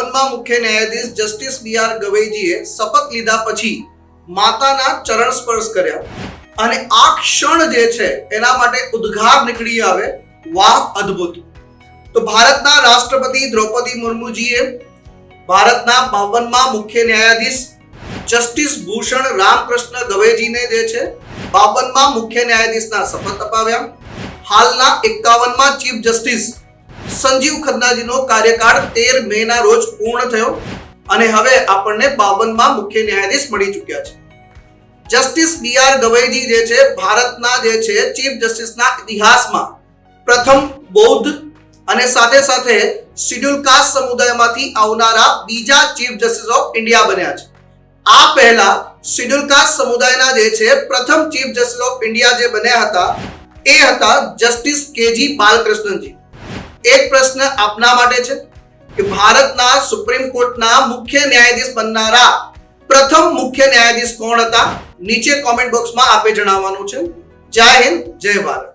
બાવનમાં મુખ્ય ન્યાયાધીશ justice B R ગવઈજીએ શપથ લીધા પછી માતાના ચરણ સ્પર્શ કર્યા. અને આ ક્ષણ જે છે, એના માટે ઉદ્ઘાર નીકળી આવે. વાહ, અદ્ભુત. તો ભારતના રાષ્ટ્રપતિ દ્રૌપદી મુર્મુજીએ ભારતના બાવનમાં મુખ્ય ન્યાયાધીશ જસ્ટિસ ભૂષણ રામકૃષ્ણ ગવેજીને જે છે, બાવનમાં મુખ્ય ન્યાયાધીશના શપથ અપાવ્યા. હાલના એકાવનમાં ચીફ જસ્ટિસ સંજીવ ખન્નાજીનો કાર્યકાળ તેર મે ના રોજ પૂર્ણ થયો અને હવે આપણને બાવનમાં મુખ્ય ન્યાયાધીશ મળી ચૂક્યા છે. જસ્ટિસ બી આર ગવઈજી જે છે, ભારતના જે છે, ચીફ જસ્ટિસના ઇતિહાસમાં પ્રથમ બૌદ્ધ અને સાથે સાથે શિડ્યુલ કાસ્ટ સમુદાયમાંથી આવનારા બીજા ચીફ જસ્ટિસ ઓફ ઇન્ડિયા બન્યા છે. આ પહેલા શિડ્યુલ કાસ્ટ સમુદાયના જે છે, પ્રથમ ચીફ જસ્ટિસ ઓફ ઇન્ડિયા જે બન્યા હતા, એ હતા જસ્ટિસ કેજી બાલકૃષ્ણજી એક પ્રશ્ન આપના માટે છે કે ભારતના સુપ્રીમ કોર્ટના મુખ્ય ન્યાયાધીશ બનનારા પ્રથમ મુખ્ય ન્યાયાધીશ કોણ હતા? નીચે કોમેન્ટ બોક્સમાં આપે જણાવવાનું છે. જય હિન્દ, જય ભારત.